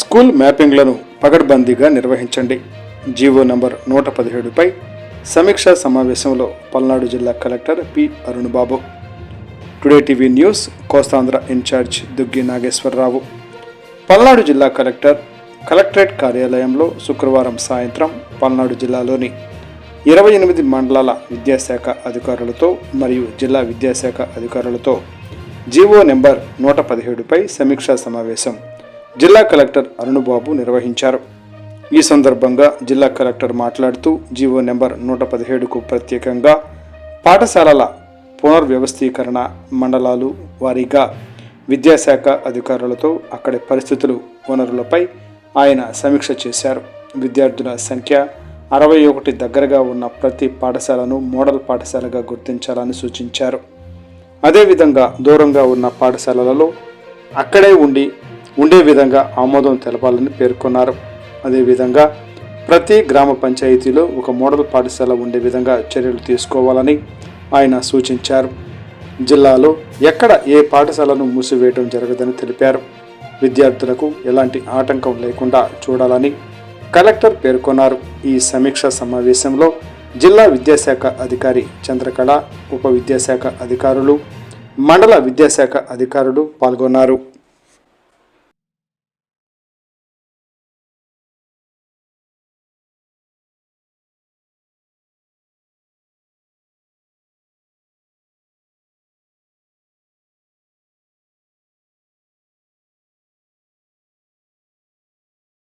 School మ్యాపింగ్లను పగడ్బందీగా నిర్వహించండి. GO number నూట పదిహేడుపై సమీక్షా సమావేశంలో పల్నాడు జిల్లా collector P Arunbabu. Today TV news Kostandhra in charge Duggi Nageswararao. Palnadu జిల్లా కలెక్టర్ కలెక్టరేట్ కార్యాలయంలో శుక్రవారం సాయంత్రం పల్నాడు జిల్లాలోని ఇరవై ఎనిమిది మండలాల విద్యాశాఖ అధికారులతో మరియు జిల్లా విద్యాశాఖ అధికారులతో జీవో నెంబర్ నూట పదిహేడుపై సమీక్షా సమావేశం జిల్లా కలెక్టర్ అరుణబాబు నిర్వహించారు. ఈ సందర్భంగా జిల్లా కలెక్టర్ మాట్లాడుతూ జీవో నెంబర్ నూట పదిహేడుకు ప్రత్యేకంగా పాఠశాలల పునర్వ్యవస్థీకరణ మండలాలు వారీగా విద్యాశాఖ అధికారులతో అక్కడి పరిస్థితులు వనరులపై ఆయన సమీక్ష చేశారు. విద్యార్థుల సంఖ్య అరవై ఒకటి దగ్గరగా ఉన్న ప్రతి పాఠశాలను మోడల్ పాఠశాలగా గుర్తించాలని సూచించారు. అదేవిధంగా దూరంగా ఉన్న పాఠశాలలలో అక్కడే ఉండి ఉండే విధంగా ఆమోదం తెలపాలని పేర్కొన్నారు. అదేవిధంగా ప్రతి గ్రామ పంచాయతీలో ఒక మోడల్ పాఠశాల ఉండే విధంగా చర్యలు తీసుకోవాలని ఆయన సూచించారు. జిల్లాలో ఎక్కడ ఏ పాఠశాలను మూసివేయడం జరగదని తెలిపారు. విద్యార్థులకు ఎలాంటి ఆటంకం లేకుండా చూడాలని కలెక్టర్ పేర్కొన్నారు. ఈ సమీక్ష సమావేశంలో జిల్లా విద్యాశాఖ అధికారి చంద్రకళ ఉప విద్యాశాఖ అధికారులు మండల విద్యాశాఖ అధికారులు పాల్గొన్నారు.